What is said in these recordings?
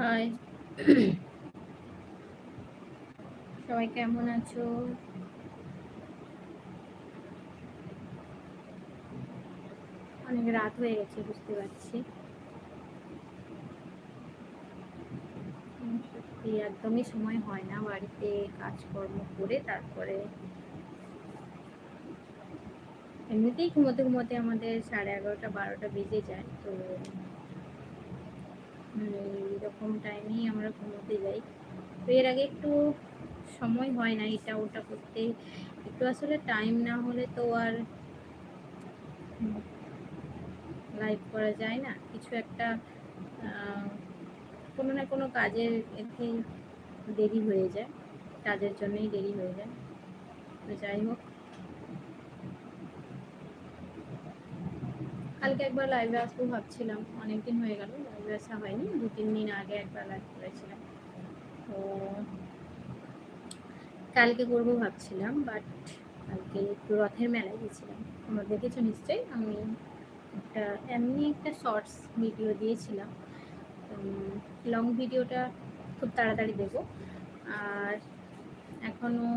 High সবাই কেমন আছো? অনেক রাত হয়ে গেছে, বুঝতে পারছি। সত্যি, একদমই সময় হয় না বাড়িতে কাজকর্ম করে, তারপরে এমনিতেই ঘুমোতে ঘুমোতে আমাদের সাড়ে এগারোটা, বারোটা বেজে যায়, তো এইরকম টাইমেই আমরা ঘুমোতে যাই। তো এর আগে একটু সময় হয় না এটা ওটা করতে। একটু আসলে টাইম না হলে তো আর লাইভ করা যায় না। কিছু একটা কোনো না কোনো কাজের এতে দেরি হয়ে যায়। কাজের জন্যই দেরি হয়ে যায়। তো যাই হোক। কালকে একবার লাইভে আসব ভাবছিলাম, অনেকদিন হয়ে গেল লাইভে আসা হয়নি, দু তিন দিন আগে একবার লাইভ করেছিলাম। তো কালকে করব ভাবছিলাম বাট কালকে একটু রথের মেলায় গেছিলাম। তোমরা দেখেছ নিশ্চয়ই, আমি একটা, এমনি একটা শর্টস ভিডিও দিয়েছিলাম। লং ভিডিওটা খুব তাড়াতাড়ি দেব। আর এখনও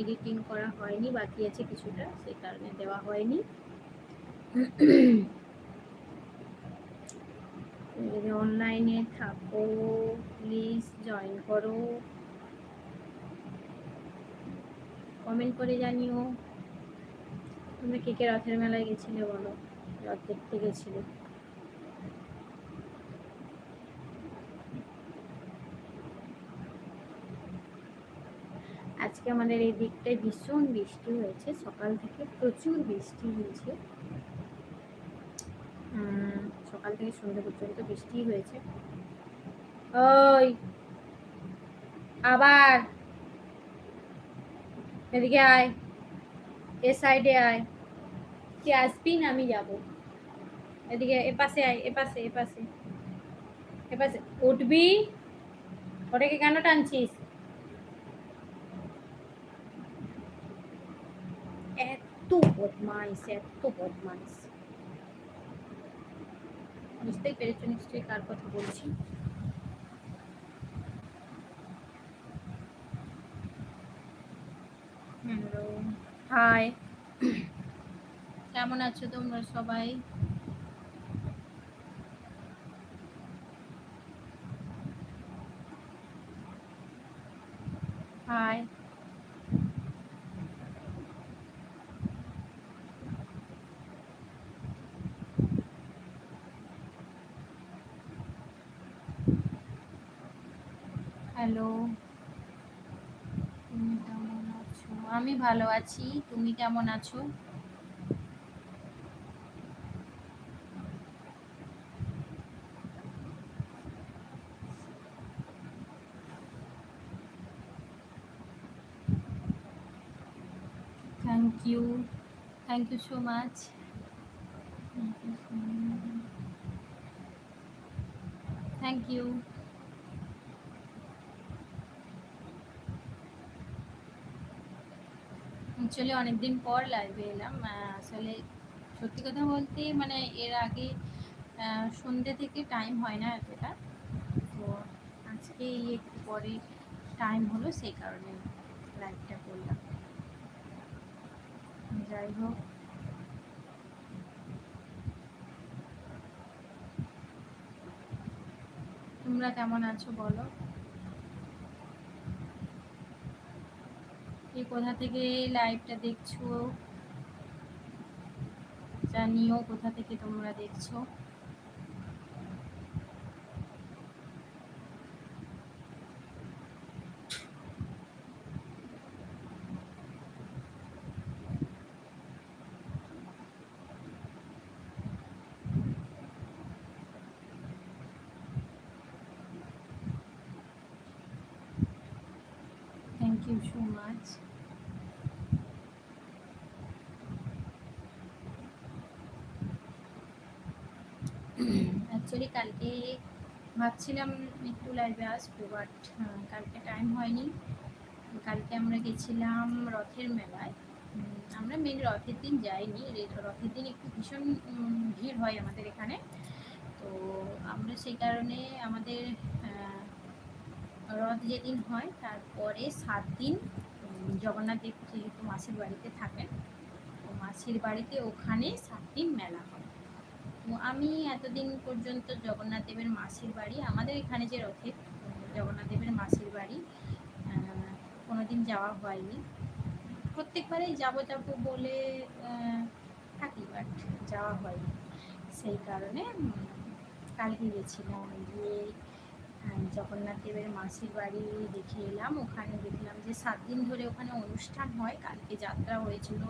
এডিটিং করা হয়নি, বাকি আছে কিছুটা, সেই কারণে দেওয়া হয়নি। অনলাইনে থাকো প্লিজ জয়েন করো। কমেন্ট করে জানিও। তোমরা কে কে রথের মেলায় গেছিলে বলো? রথ দেখতে গেছিলে? আজকে আমাদের এই দিকটায় ভীষণ বৃষ্টি হয়েছে, সকাল থেকে প্রচুর বৃষ্টি হয়েছে। সকাল থেকে সন্ধ্যা পর্যন্ত বৃষ্টি হয়েছে। ওই, আবার। এদিকে আয়, এ সাইডে আয়। তুই আসবি না, আমি যাব। এদিকে, এ পাশে আয়, এ পাশে এ পাশে। এ পাশে, উঠবি? ওটাকে কেন টানছিস? এত বদমাইশ এত বদমাইশ। বুঝতেই পেরেছ নিশ্চয়ই কার কথা বলছি। হ্যালো হাই কেমন আছো তোমরা সবাই হাই হ্যালো তুমি কেমন আছো আমি ভালো আছি। তুমি কেমন আছো? Thank you thank you so much thank you actually অনেকদিন পর লাইভে এলাম। আসলে সত্যি কথা বলতে মানে এর আগে সন্ধ্যে থেকে টাইম হয় না এতটা। তো আজকে একটু পরে টাইম হলো সেই কারণে লাইভটা করলাম। যাই হোক। তোমরা কেমন আছো বলো? কে কোথা থেকে লাইভটা দেখছ? জানিও কোথা থেকে তোমরা দেখছ। Thank you so much actually কালকে ভাবছিলাম একটু লাইভে আসব বাট কালকে টাইম হয়নি। কালকে আমরা গেছিলাম রথের মেলায়। আমরা মেন রথের দিন যাইনি। রথের দিন একটু ভীষণ ভিড় হয় আমাদের এখানে। তো আমরা সেই কারণে আমাদের রথ যেদিন হয়, তারপরে সাত দিন জগন্নাথ দেব যেহেতু মাসির বাড়িতে থাকেন, তো মাসির বাড়িতে ওখানে সাত দিন মেলা হয়। আমি এতদিন পর্যন্ত জগন্নাথ দেবের মাসির বাড়ি আমাদের এখানে যে রথে জগন্নাথ দেবের মাসির বাড়ি আহ, কোনোদিন যাওয়া হয়নি। প্রত্যেকবারেই যাব যাব বলে থাকি বাট যাওয়া হয়নি। সেই কারণে কালকে গেছিলাম গিয়ে জগন্নাথ দেবের মাসির বাড়ি দেখে এলাম। ওখানে দেখলাম যে সাত দিন ধরে ওখানে অনুষ্ঠান হয়। কালকে যাত্রা হয়েছিল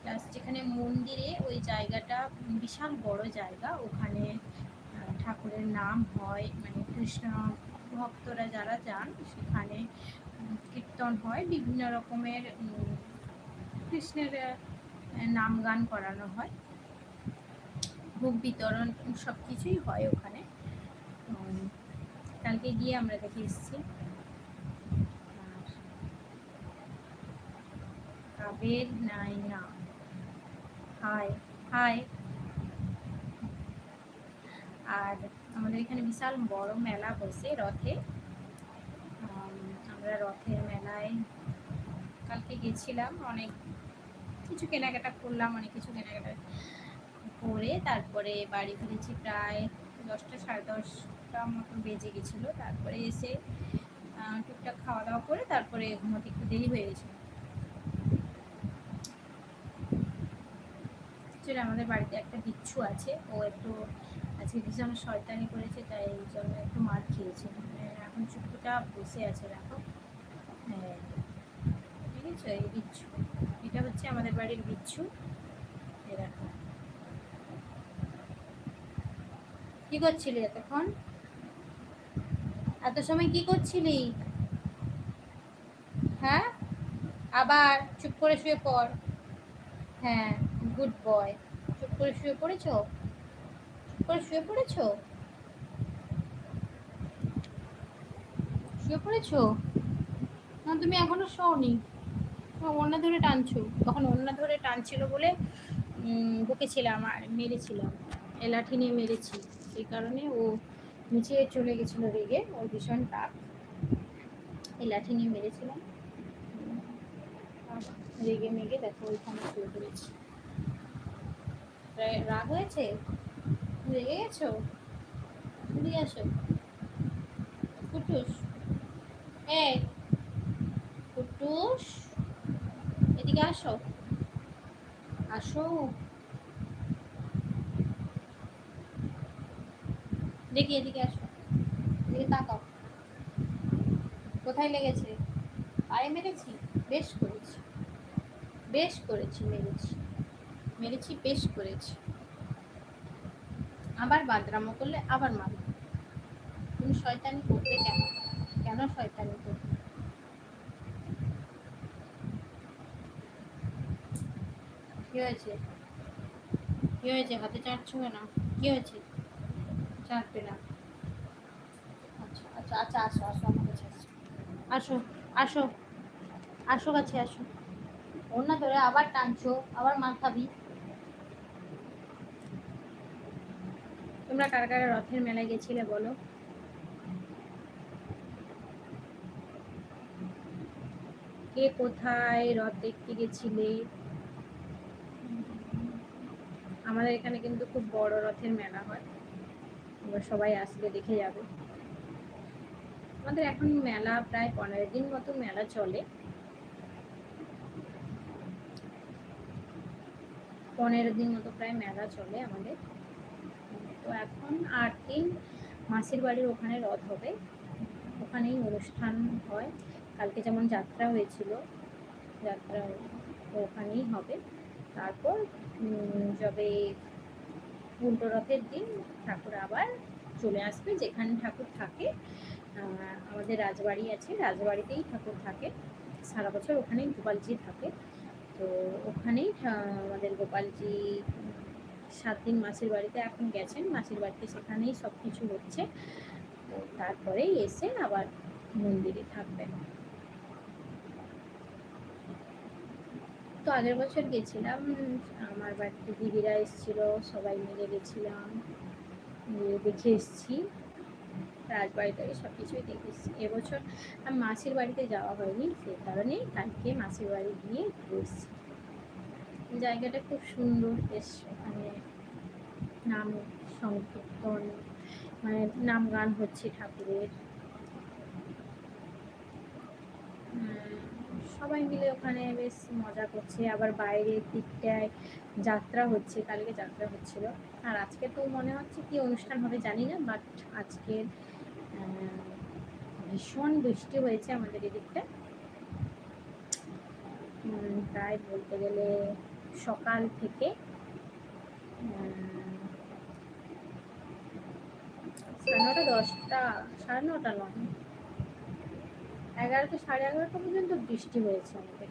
প্লাস যেখানে মন্দিরে ওই জায়গাটা বিশাল বড় জায়গা, ওখানে ঠাকুরের নাম হয় মানে কৃষ্ণ ভক্তরা যারা যান, সেখানে কীর্তন হয়, বিভিন্ন রকমের কৃষ্ণের নাম গান করানো হয়। ভোগ বিতরণ সব কিছুই হয় ওখানে। কালকে গিয়ে আমরা দেখে এসেছি। কাবের নাই না। হাই হাই আর আমাদের এখানে বিশাল বড় মেলা বসে রথে। আমরা রথের মেলায় কালকে গেছিলাম, অনেক কিছু কেনাকাটা করলাম, অনেক কিছু কেনাকাটা করে তারপরে বাড়ি ফিরেছি প্রায় দশটা সাড়ে দশটা মতো বেজে গেছিল। তারপরে এসে টুকটাক খাওয়া দাওয়া করে তারপরে ঘুমাতে একটু দেরি হয়ে গেছিল। অ্যাকচুয়ালি আমাদের বাড়িতে একটা বিচ্ছু আছে। ও একটু আজকে ভীষণ শয়তানি করেছে, তাই এই জন্য একটু মার খেয়েছে। মানে এখন চুপটা বসে আছে হ্যাঁ ঠিক আছে এই বিচ্ছু। এটা হচ্ছে আমাদের বাড়ির বিচ্ছু। দেখো। কি করছিলি এতক্ষণ? এত সময় কি করছিলি? হ্যাঁ? আবার চুপ করে শুয়ে পড়। হ্যাঁ। গুড বয় চুপ করে শুয়ে পড়েছো? চুপ করে শুয়ে পড়েছো? শুয়ে পড়েছো? না, তুমি এখনও শোনি অন্য ধরে টানছো। তখন অন্য ধরে টানছিল বলে বকেছিলাম আর মেরেছিলাম। এলাঠি নিয়ে মেরেছি। সেই কারণে ও নিচে চলে গেছিল রেগে। ওর ভীষণ টাক। এলাঠি নিয়ে মেরেছিলাম। রেগে মেগে দেখো ওইখানে শুয়ে পড়েছি। রাগ হয়েছে? রেগে গেছো এদিকে আসো। কুটুস। এই, কুটুস। এদিকে আসো। আসো। দেখি এদিকে আসো। এদিকে তাকাও। কোথায় লেগেছে? পায়ে মেরেছি? বেশ করেছি। বেশ করেছি, মেরেছি। মেরেছি, বেশ করেছি। আবার বাদরামো করলে আবার মারব। তুমি শয়তানি করতে কেন? কেন শয়তানি করতে কি হয়েছে? কি হয়েছে? হাতে চাটছো কেন কি হয়েছে? চাটবে না আচ্ছা আচ্ছা আচ্ছা আসো আসো, আমার কাছে আসো। আসো আসো কাছে আসো। না ধরে আবার টানছো, আবার মার তোমরা কারা কারা রথের মেলায় গেছিলে বলো? কে কোথায় রথ দেখতে গেছিলে? আমাদের এখানে কিন্তু খুব বড় রথের মেলা হয়। এবার সবাই আসলে দেখে যাবে। আমাদের এখন মেলা প্রায় পনেরো দিন মতো মেলা চলে। পনেরো দিন মতো প্রায় মেলা চলে আমাদের। তো এখন আট দিন মাসির বাড়ির ওখানে রথ হবে। ওখানেই অনুষ্ঠান হয়। কালকে যেমন যাত্রা হয়েছিল, যাত্রা ওখানেই হবে। তারপর যবে উল্টো রথের দিন ঠাকুর আবার চলে আসবে। যেখানে ঠাকুর থাকে আমাদের রাজবাড়ি আছে। রাজবাড়িতেই ঠাকুর থাকে। সারা বছর ওখানেই গোপালজি থাকে। তো ওখানেই আমাদের গোপালজি সাত দিন মাসির বাড়িতে এখন গেছেন। মাসির বাড়িতে সেখানেই সব কিছু হচ্ছে। তো তারপরেই এসে আবার মন্দিরে থাকবেন। তো আগের বছর গেছিলাম। আমার বাড়িতে দিদিরা এসেছিল, সবাই মিলে গেছিলাম। দেখে এসেছি। রাজবাড়িতে সব কিছুই দেখে এসেছি। এবছর মাসির বাড়িতে যাওয়া হয়নি। সেই কারণে কালকে মাসির বাড়ি গিয়ে এসেছি। জায়গাটা খুব সুন্দর, বেশ নাম সংকীর্তন মানে নাম গান হচ্ছে ঠাকুরের। সবাই মিলে ওখানে বেশ মজা করছে। আবার বাইরের দিকটায় যাত্রা হচ্ছে, কালকে যাত্রা হচ্ছিল। আর আজকে তো মনে হচ্ছে কি অনুষ্ঠান হবে জানি না বাট আজকে ভীষণ বৃষ্টি হয়েছে আমাদের এদিকটা। প্রায় বলতে গেলে সকাল থেকে সাড়ে নটা দশটা, সাড়ে নটা নয়। এগারোটা, সাড়ে এগারোটা পর্যন্ত বৃষ্টি হয়েছে আমাদের।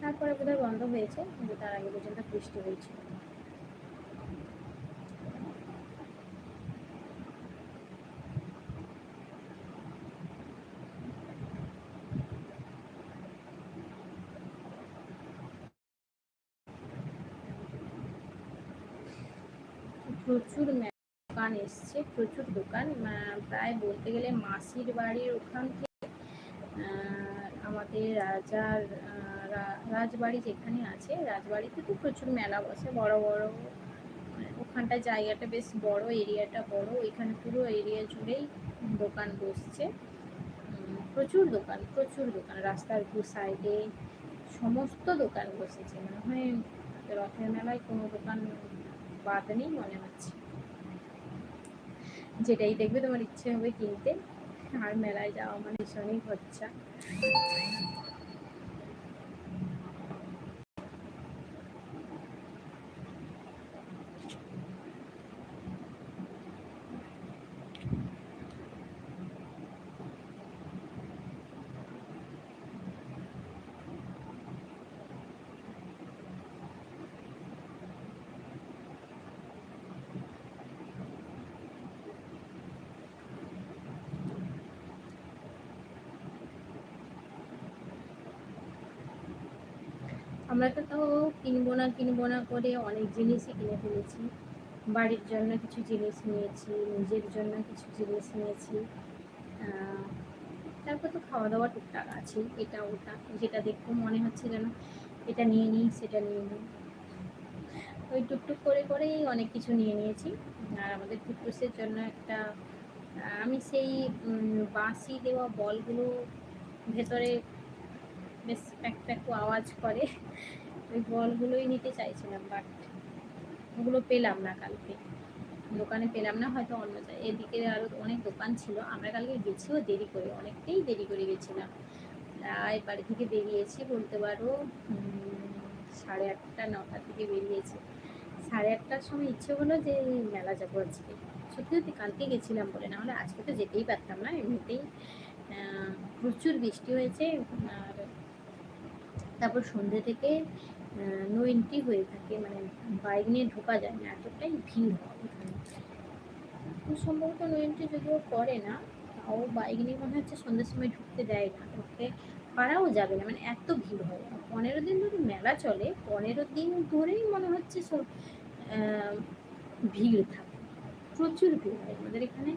তারপরে বোধহয় বন্ধ হয়েছে, কিন্তু তার আগে পর্যন্ত বৃষ্টি হয়েছিল। প্রচুর দোকান এসছে, প্রচুর দোকান। প্রায় বলতে গেলে মাসির বাড়ির ওখান থেকে আমাদের রাজার রাজবাড়ি যেখানে আছে, রাজবাড়িতে তো প্রচুর মেলা বসে, বড় বড় মানে ওখানটা জায়গাটা বেশ বড়, এরিয়াটা বড়, ওইখানে পুরো এরিয়া জুড়েই দোকান বসছে। প্রচুর দোকান প্রচুর দোকান, রাস্তার দু সাইডে সমস্ত দোকান বসেছে। মনে হয় রথের মেলায় কোনো দোকান বাদ নেই, মনে হচ্ছে। যেটাই দেখবে তোমার ইচ্ছে হবে কিনতে। আর মেলায় যাওয়া মানে ভীষণই খরচা। আমরা তো তাও কিনবো না কিনবো না করে অনেক জিনিসই কিনে ফেলেছি। বাড়ির জন্য কিছু জিনিস নিয়েছি, নিজের জন্য কিছু জিনিস নিয়েছি। তারপর তো খাওয়া দাওয়া টুকটাক আছে, এটা, ওটা। যেটা দেখতে মনে হচ্ছে যেন এটা নিয়ে নিই, সেটা নিয়ে নিই। ওই টুকটুক করে করেই অনেক কিছু নিয়ে নিয়েছি। আর আমাদের টুকটুসের জন্য একটা আমি সেই বাঁশি দেওয়া বলগুলো ভেতরে একটা আওয়াজ করে। ওই বলগুলোই নিতে চাইছিলাম বাট ওগুলো পেলাম না কালকে। দোকানে পেলাম না, হয়তো অন্য এদিকে আরও অনেক দোকান ছিল। আমরা কালকে গেছিও দেরি করে, অনেকটাই দেরি করে গেছিলাম। প্রায় বাড়ি থেকে বেরিয়েছি বলতে পারো সাড়ে আটটা নটার থেকে বেরিয়েছি। সাড়ে আটটার সময় ইচ্ছে হলো যে মেলা যাব আজকে। সত্যি সত্যি কালকে গেছিলাম বলে না, হলে আজকে তো যেতেই পারতাম না। এমনিতেই প্রচুর বৃষ্টি হয়েছে, আর তারপর সন্ধ্যে থেকে নো এন্ট্রি হয়ে থাকে মানে বাইক নিয়ে ঢোকা যায় না, এতটাই ভিড় হয় খুব সম্ভবত নো এন্ট্রি যদিও করে না, তাও বাইক নিয়ে মনে হচ্ছে সন্ধ্যের সময় ঢুকতে দেয় না, ঢুকতে পারাও যাবে না মানে এত ভিড় হয়। পনেরো দিন ধরে মেলা চলে, পনেরো দিন ধরেই মনে হচ্ছে সব ভিড় থাকে, প্রচুর ভিড় হয় আমাদের এখানে।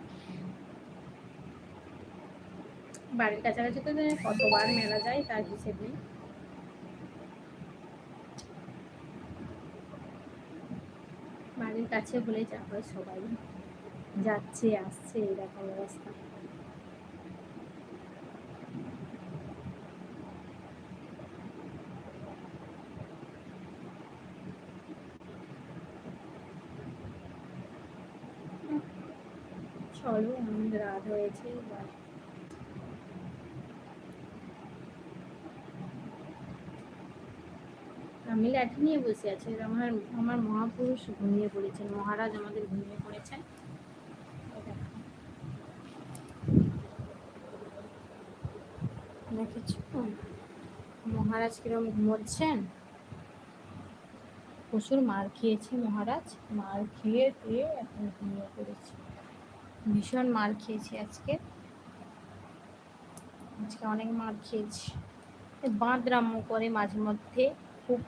বাড়ির কাছাকাছি তো কতবার মেলা যায় তার হিসেব নেই। বাড়ির কাছে বলে যা হয় সবাই যাচ্ছে আসছে এরকম অবস্থা। চলো অনেক রাত হয়েছে আমি লাঠি নিয়ে বসে আছি আর আমার আমার মহাপুরুষ ঘুমিয়ে পড়েছেন, মহারাজ আমাদের ঘুমিয়ে পড়েছেন। মহারাজ কিরম ঘুমোচ্ছেন? প্রচুর মার খেয়েছে মহারাজ, মার খেয়ে দিয়ে এখন ঘুমিয়ে পড়েছে। ভীষণ মার খেয়েছি আজকে। আজকে অনেক মার খেয়েছি। বাঁদরাম্য করে মাঝে মধ্যে খুব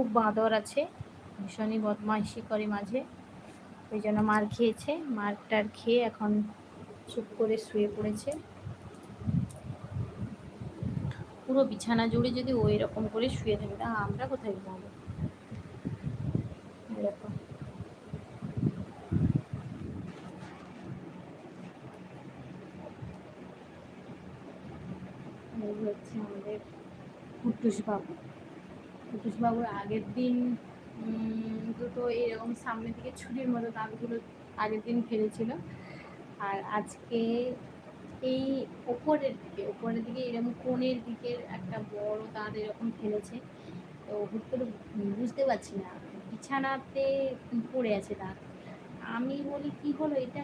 খুব বাঁদর আছে, ভীষণই বদমাইশি করে মাঝে। ওই জন্য মার খেয়েছে মারটার খেয়ে এখন চুপ করে শুয়ে পড়েছে। পুরো বিছানা জুড়ে যদি ওই রকম করে শুয়ে থাকে, তা আমরা কোথায় ঘুমাবো এই হচ্ছে আমাদের কুট্টুস বাবু। কুট্টুস আগের দিন দুটো এরকম সামনের দিকে ছুরির মতো দাঁতগুলো আগের দিন ফেলেছিল। আর আজকে এই ওপরের দিকে ওপরের দিকে এরকম কোণের দিকের একটা বড় দাঁত এরকম ফেলেছে। তো হুট করে বুঝতে পারছি না, বিছানাতে পড়ে আছে দাঁত আমি বলি, কি হলো? এটা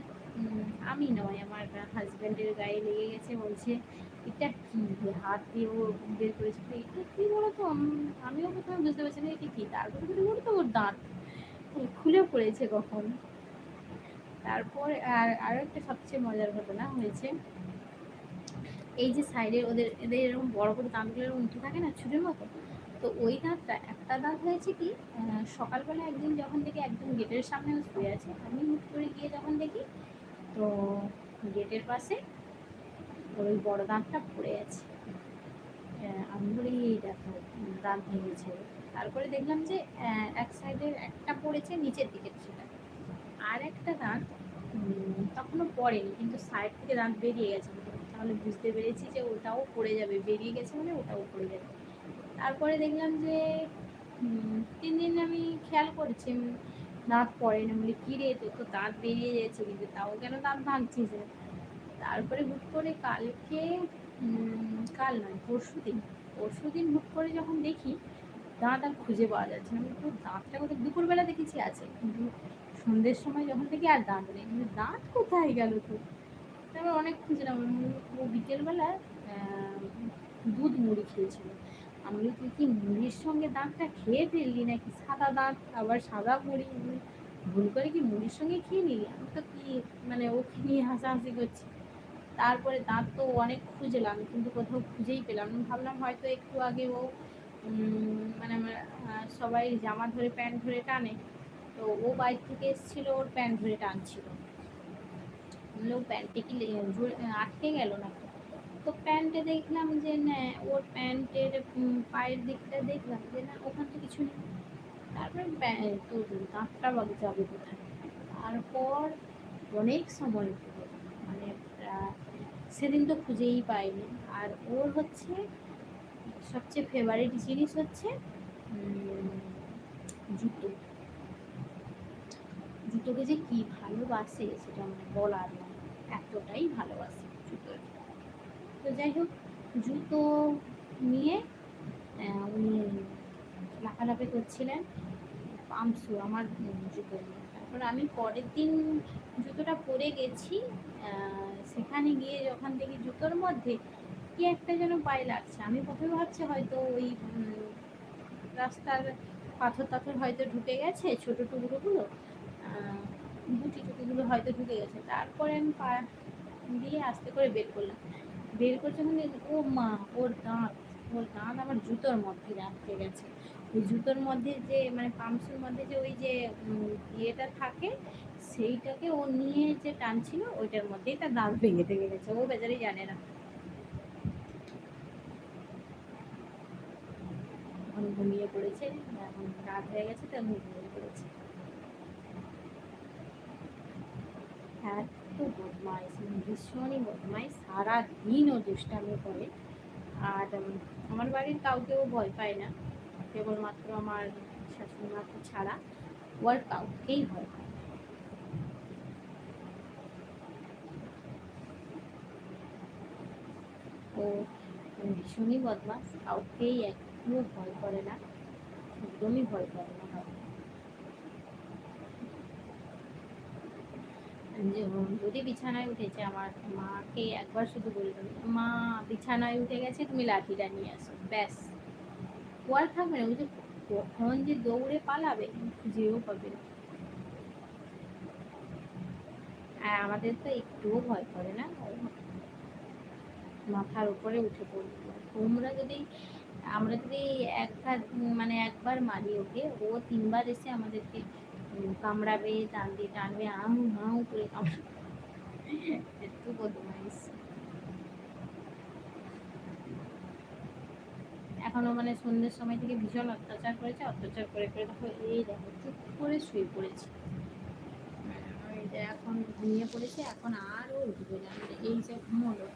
আমি নয়, আমার হাজব্যান্ডের গায়ে লেগে গেছে, বলছে, এটা কি হাত দিয়ে ও বের করেছে? এটা কি বলতো? আম- আমিও প্রথমে বুঝতে পারছি না, এটা কি? তারপরে কিন্তু বলতো ওর দাঁত? খুলে পড়েছে কখন? তারপর আর আরও একটা সবচেয়ে মজার ঘটনা হয়েছে। এই যে সাইডে ওদের, এদের এরকম বড় বড় দাঁতগুলো উঠে থাকে না ছুরির মতো, তো ওই দাঁতটা, একটা দাঁত হয়েছে কি সকালবেলা একদিন যখন দেখি একদম গেটের সামনে শুয়ে আছে, আমি হুট করে গিয়ে যখন দেখি তো গেটের পাশে ওই বড় দাঁতটা পড়ে আছে। আমি বলি দেখো, দাঁত ভেঙেছে। তারপরে দেখলাম যে এক সাইডের একটা পড়েছে, নিচের দিকে সেটা আর একটা দাঁত তখনও পড়েনি, কিন্তু সাইড থেকে দাঁত বেরিয়ে গেছে। তাহলে বুঝতে পেরেছি যে ওটাও পড়ে যাবে, বেরিয়ে গেছে মানে ওটাও পড়ে যাবে। তারপরে দেখলাম যে তিন দিন আমি খেয়াল করেছি দাঁত পড়ে না বলি কী রে তোর তো দাঁত বেরিয়ে যাচ্ছে কিন্তু তাও কেন দাঁত ভাঙছিস? তারপরে হুট করে কালকে কাল নয়, পরশু দিন পরশু দিন হুট করে যখন দেখি, দাঁত আর খুঁজে পাওয়া যাচ্ছে না। আমি তো দাঁতটা কোথায়? দুপুরবেলা দেখেছি আছে, কিন্তু সন্ধ্যের সময় যখন দেখি আর দাঁত নেই। কিন্তু দাঁত কোথায় গেল তো তারপর অনেক খুঁজলাম। ও বিকেলবেলা দুধ মুড়ি খেয়েছিল। আমি তুই কি মুড়ির সঙ্গে দাঁতটা খেয়ে ফেললি নাকি সাদা দাঁত আবার সাদা মুড়ি? ভুল করে কি মুড়ির সঙ্গে খেয়ে নিলি? আমি তো কি মানে ওকে নিয়ে হাসাহাসি করছি। তারপরে দাঁত তো অনেক খুঁজলাম কিন্তু কোথাও খুঁজেই পেলাম ভাবলাম হয়তো একটু আগে ও মানে সবাই জামা ধরে প্যান্ট ধরে টানে। তো ও বাইর থেকে এসেছিল ওর প্যান্ট ধরে টানছিল। বলল, ও প্যান্টে কি আটকে গেল না তো প্যান্টে দেখলাম যে, না, ওর প্যান্টের পায়ের দিকটা দেখলাম যে, না, ওখান থেকে কিছু নেই। তারপরে তো দাঁতটা যাবে কোথায়? তারপর অনেক সময়। মানে সেদিন তো খুঁজেই পাইনি। আর ওর হচ্ছে সবচেয়ে ফেভারিট জিনিস হচ্ছে জুতো। জুতোকে যে কি ভালোবাসে, সেটা মানে বলার নয়। এতটাই ভালোবাসে জুতোর তো যাই হোক, জুতো নিয়ে উনি লাফালাফি করছিলেন, পামসু, আমার জুতো নিয়ে। তারপর আমি পরের দিন জুতোটা পরে গেছি সেখানে গিয়ে যখন দেখি জুতোর মধ্যে কি একটা যেন পায়ে লাগছে। আমি প্রথমে ভাবছি হয়তো ওই রাস্তার পাথর টাথর হয়তো ঢুকে গেছে, ছোট টুকরোগুলো গুটি টুকুগুলো হয়তো ঢুকে গেছে। তারপরে আমি পা দিয়ে আস্তে করে বের করলাম। বের করে যখন দেখলাম, ও মা ওর দাঁত ওর দাঁত আমার জুতোর মধ্যে আটকে গেছে। ওই জুতোর মধ্যে যে মানে পাম্পসের মধ্যে যে ওই যে ইয়েটা থাকে সেইটাকে ও নিয়ে যে টানছিল ওইটার মধ্যেই তার দাঁত ভেঙে থেকে গেছে। ও বেচারি জানে না। এখন ঘুমিয়ে পড়েছে এখন রাত হয়ে গেছে তো এখন ঘুমিয়ে পড়েছে। এত বদমাইশ মানে ভীষণই বদমাইশ, সারাদিন ও দুষ্টামি করে। আর আমার বাড়ির কাউকেও ভয় পায় না। কেবলমাত্র আমার শাশুড়ি মাকে ছাড়া ও আর কাউকেই ভয় পায় ও ভীষণই বদমাস কাউকেই একটুও ভয় করে না। একদমই ভয় করে না কাউকে যে যদি বিছানায় উঠেছে আমার মাকে একবার শুধু বলবেন মা, বিছানায় উঠে গেছে, তুমি লাঠিটা নিয়ে আসো। ব্যাস। ও আর থাকবে না, ওই যে কখন যে দৌড়ে পালাবে, খুঁজেও পাবে আর আমাদের তো একটুও ভয় করে না। মাথার উপরে উঠে পড়বে। তোমরা যদি, আমরা যদি একবার মানে একবার মারি ওকে, ও তিনবার এসে আমাদেরকে কামড়াবে টান দিয়ে টানবে আউ হাউ করে কামড়াবে। এখনও মানে সন্ধ্যের সময় থেকে ভীষণ অত্যাচার করেছে, অত্যাচার করে করে দেখো, এই দেখো, চুপ করে শুয়ে পড়েছে। এখন ঘুমিয়ে পড়েছে, এখন আরও উঠবে না। এই যে ঘুমোলো,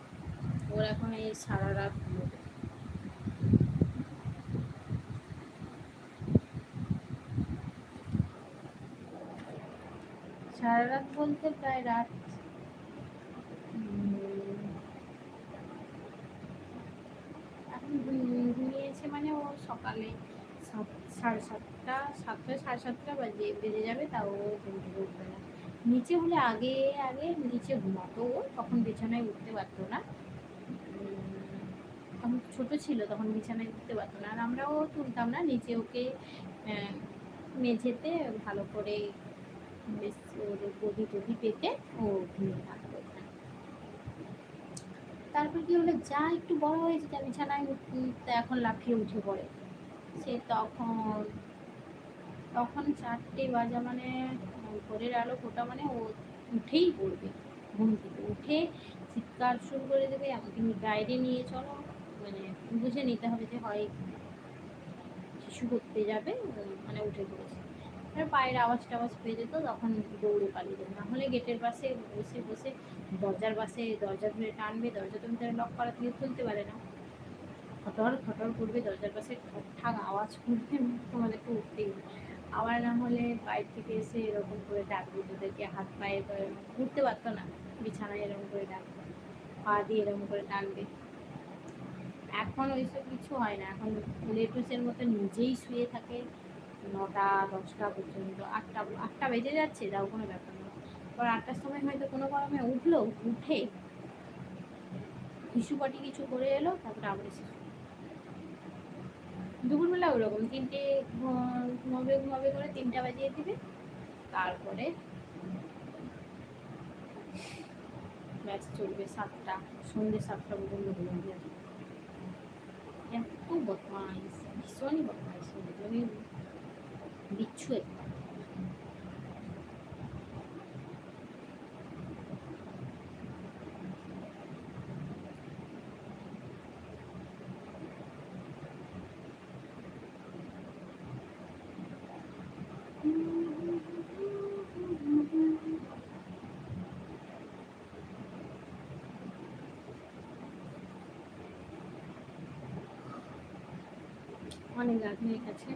ওর এখন এই সারা রাত ঘুমোবে। সারা রাত বলতে প্রায় রাত। এখন ঘুমিয়েছে মানে ও সকালে সাত, সাড়ে সাতটা সাতটা, সাড়ে সাতটা বাজে, বেজে যাবে, তাও ও ঘুম থেকে উঠবে না। নিচে হলে আগে আগে নিচে ঘুমাতো ও, তখন বিছানায় উঠতে পারতো না। তখন ছোট ছিল, তখন বিছানায় উঠতে পারতো না। আর আমরাও তুলতাম না, নিচে ওকে মেঝেতে ভালো করে বেশ ওর গদি টদি পেতে ও ঘুমিয়ে থাকতো। তারপর কি হলো? যা একটু বড় হয়েছে বিছানায় উঠতে এখন লাফিয়ে উঠে পড়ে। সে তখন তখন চারটে বাজা মানে ভোরের আলো ফোটা মানে ও উঠেই পড়বে, ঘুম থেকে উঠে চিৎকার শুরু করে দেবে, আমাকে গাইডে নিয়ে চলো। মানে বুঝে নিতে হবে যে হয় শিশু করতে যাবে মানে উঠে পড়েছে। পায়ের আওয়াজ টাওয়াজ পেয়ে যেত, তখন দৌড়ে পালিয়ে যেত। না হলে গেটের পাশে বসে বসে দরজার পাশে দরজা ধরে টানবে, দরজা তো ভিতরে লক করা থেকে খুলতে পারে না। খটর খটর করবে, দরজার পাশে ঠক আওয়াজ করবে, তোমাদেরকে উঠতেই। আবার না হলে বাইরে থেকে এসে এরকম করে ডাকবে তোদেরকে হাত পায়ে উঠতে পারতো না, বিছানায় এরকম করে ডাকবে পা দিয়ে এরকম করে টানবে। এখন ওইসব কিছু হয় না, এখন লেটুসের মতো নিজেই শুয়ে থাকে। নটা, দশটা পর্যন্ত, আটটা আটটা বেজে যাচ্ছে, তাও কোনো ব্যাপার না। এবার আটটার সময় হয়তো কোনো কারণে উঠল, উঠে হিসুপাটি কিছু করে এলো, তারপরে আবার এসে দুপুরবেলা ওরকম, তিনটে ঘুমাবে ঘুমাবে করে তিনটা বাজিয়ে দিবে, তারপরে ব্যাস চলবে সাতটা সন্ধ্যে সাতটা পর্যন্ত ঘুমাবে এত বদমাইশ, ভীষণই বদমাইশ বিচ্ছু একটা অনেক রাত হয়ে গেছে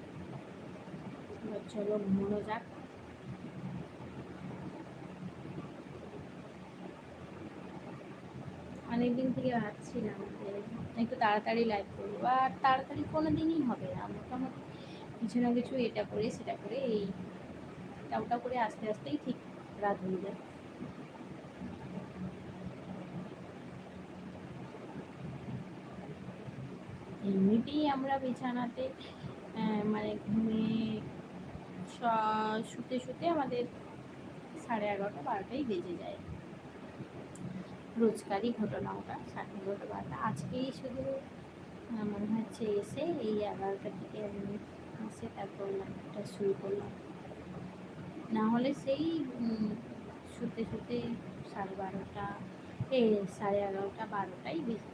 এবার চলো ঘুমানো যাক অনেকদিন থেকে ভাবছিলাম যে একটু তাড়াতাড়ি লাইভ করব। আর তাড়াতাড়ি কোনো দিনই হবে না। মোটামুটি কিছু না কিছু এটা করে, সেটা করে, এই ওটা করে আস্তে আস্তেই ঠিক রাত হয়ে যায়। এমনিতেই আমরা বিছানাতে মানে ঘুমিয়ে স- শুতে শুতে আমাদের সাড়ে এগারোটা, বারোটাই বেজে যায়। রোজকারই ঘটনা ওটা এগারোটা বারোটা আজকেই শুধু মনে হচ্ছে এসে এই এগারোটা থেকে আমি এসে তারপর একটা শুরু করলাম। না হলে সেই শুতে শুতে সাড়ে বারোটা, এ, সাড়ে এগারোটা, বারোটাই বেজে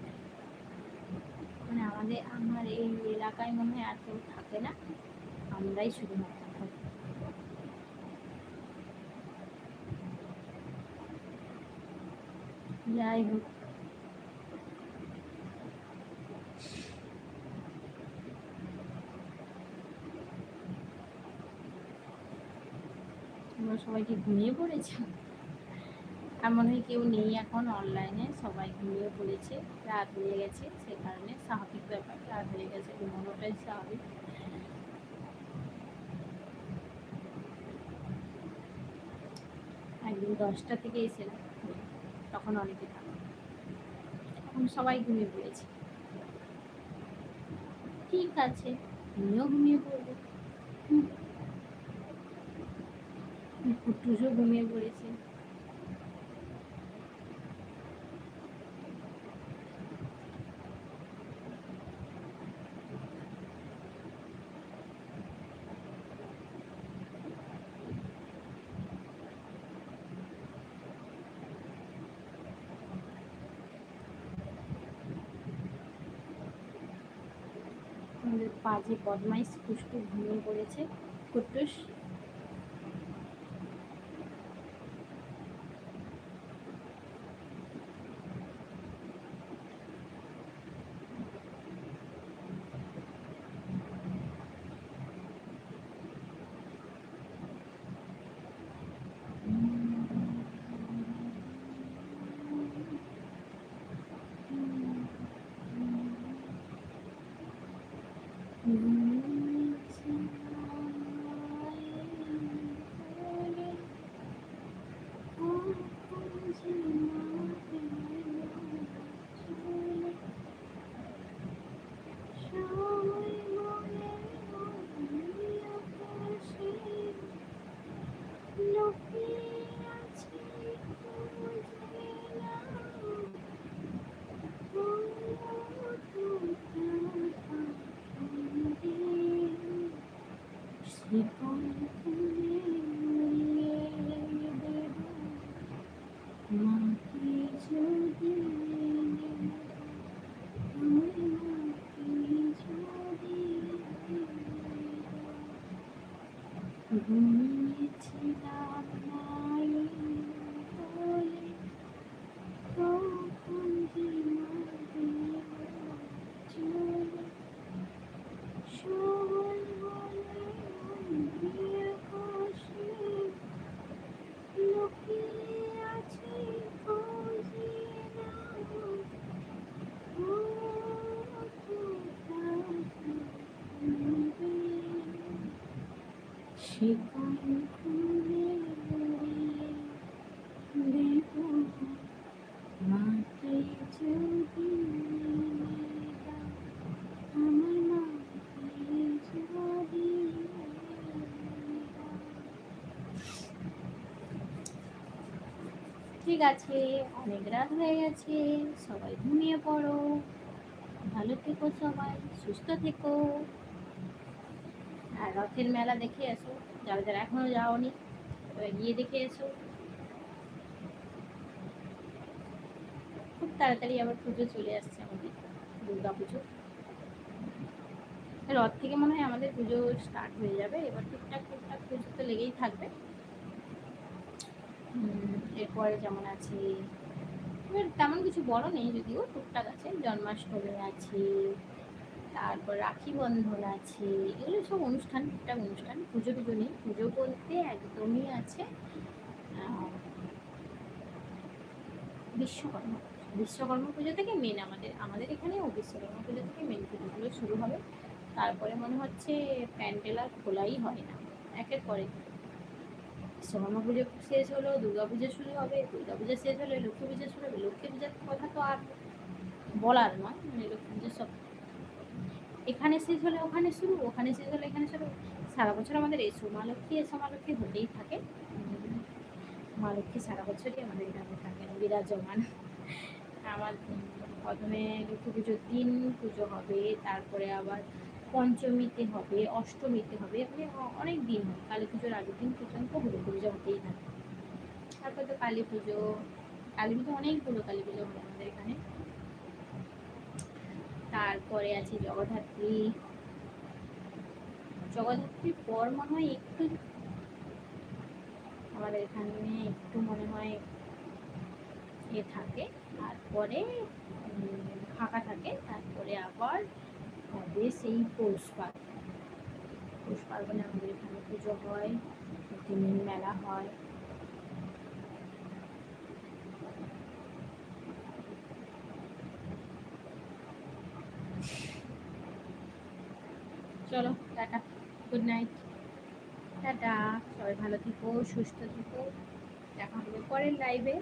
মানে আমাদের, আমার এই এলাকায় মনে হয় আর কেউ থাকে না। আমরাই শুধুমাত্র থাকি যাই হোক। তোমরা সবাই কি ঘুমিয়ে পড়েছো? আর মনে হয় কেউ নেই এখন অনলাইনে সবাই ঘুমিয়ে পড়েছে, রাত হয়ে গেছে, সে কারণে স্বাভাবিক ব্যাপার, রাত হয়ে গেছে, ঘুমানোটাই স্বাভাবিক। একদিন দশটা থেকে এসেছিলাম তখন অনেকে থাকে এখন সবাই ঘুমিয়ে পড়েছে। ঠিক আছে তুমিও ঘুমিয়ে পড়বে। কুকুর কুট্টুসও ঘুমিয়ে পড়েছে। বাজে বদমাইশ কুষ্টু ঘুমিয়ে পড়েছে। কুট্টুস dito. ঠিক আছে অনেক রাত হয়ে গেছে সবাই ঘুমিয়ে পড়ো। ভালো থেকো সবাই সুস্থ থেকো। রথের মেলা দেখে এসো। যারা যারা এখনও যাওনি গিয়ে দেখে এসো। খুব তাড়াতাড়ি আবার পুজো চলে আসছে আমাদের, দুর্গা পুজো। রথ থেকে মনে হয় আমাদের পুজো স্টার্ট হয়ে যাবে। এবার টুকটাক টুকটাক পুজো তো লেগেই থাকবে। এরপরে যেমন আছে, এবার তেমন কিছু বড় নেই যদিও, টুকটাক আছে। জন্মাষ্টমী আছে তারপর রাখি বন্ধন আছে, এগুলো সব অনুষ্ঠান, টুকটাক অনুষ্ঠান, পুজো টুজো নেই, পুজো বলতে একদমই আছে বিশ্বকর্মা বিশ্বকর্মা পুজো থেকে মেন আমাদের আমাদের এখানেও বিশ্বকর্মা পুজো থেকে মেন পুজোগুলো শুরু হবে। তারপরে মনে হচ্ছে প্যান্ডেল আর খোলাই হয় না, একের পরে বিশ্বকর্মা পুজো শেষ হলো, দুর্গা পুজো শুরু হবে, দুর্গা পুজো শেষ হলে লক্ষ্মী পুজো শুরু হবে। লক্ষ্মী পূজার কথা তো আর বলার নয় মানে লক্ষ্মী পুজোর সব এখানে শেষ হলে ওখানে শুরু ওখানে শেষ হলে এখানে শুরু। সারা বছর আমাদের এসো মা লক্ষ্মী এসো মা হতেই থাকে। উম, মা লক্ষ্মী সারা বছরই আমাদের এখানে থাকে বিরাজমান। আমার প্রথমে লক্ষ্মী পুজোর দিন পুজো হবে তারপরে আবার পঞ্চমীতে হবে অষ্টমীতে হবে মানে অনেক দিন হয়। কালী পুজোর আগের দিন পর্যন্ত হলুদ পুজো হতেই থাকে। তারপর তো কালী পুজো কালী পুজো অনেকগুলো কালী পুজো হয় আমাদের এখানে। তারপরে আছে জগদ্ধাত্রী। জগদ্ধাত্রীর পর মনে হয় একটু আমাদের এখানে একটু মনে হয় এ থাকে। তারপরে ফাঁকা থাকে। তারপরে আবার হবে সেই পৌষ পার্বণ। পৌষ পার্বণে আমাদের এখানে পুজো হয় মেলা হয় চলো টাটা গুড নাইট টাটা সবাই ভালো থেকো সুস্থ থেকো। দেখা হবে পরের লাইভে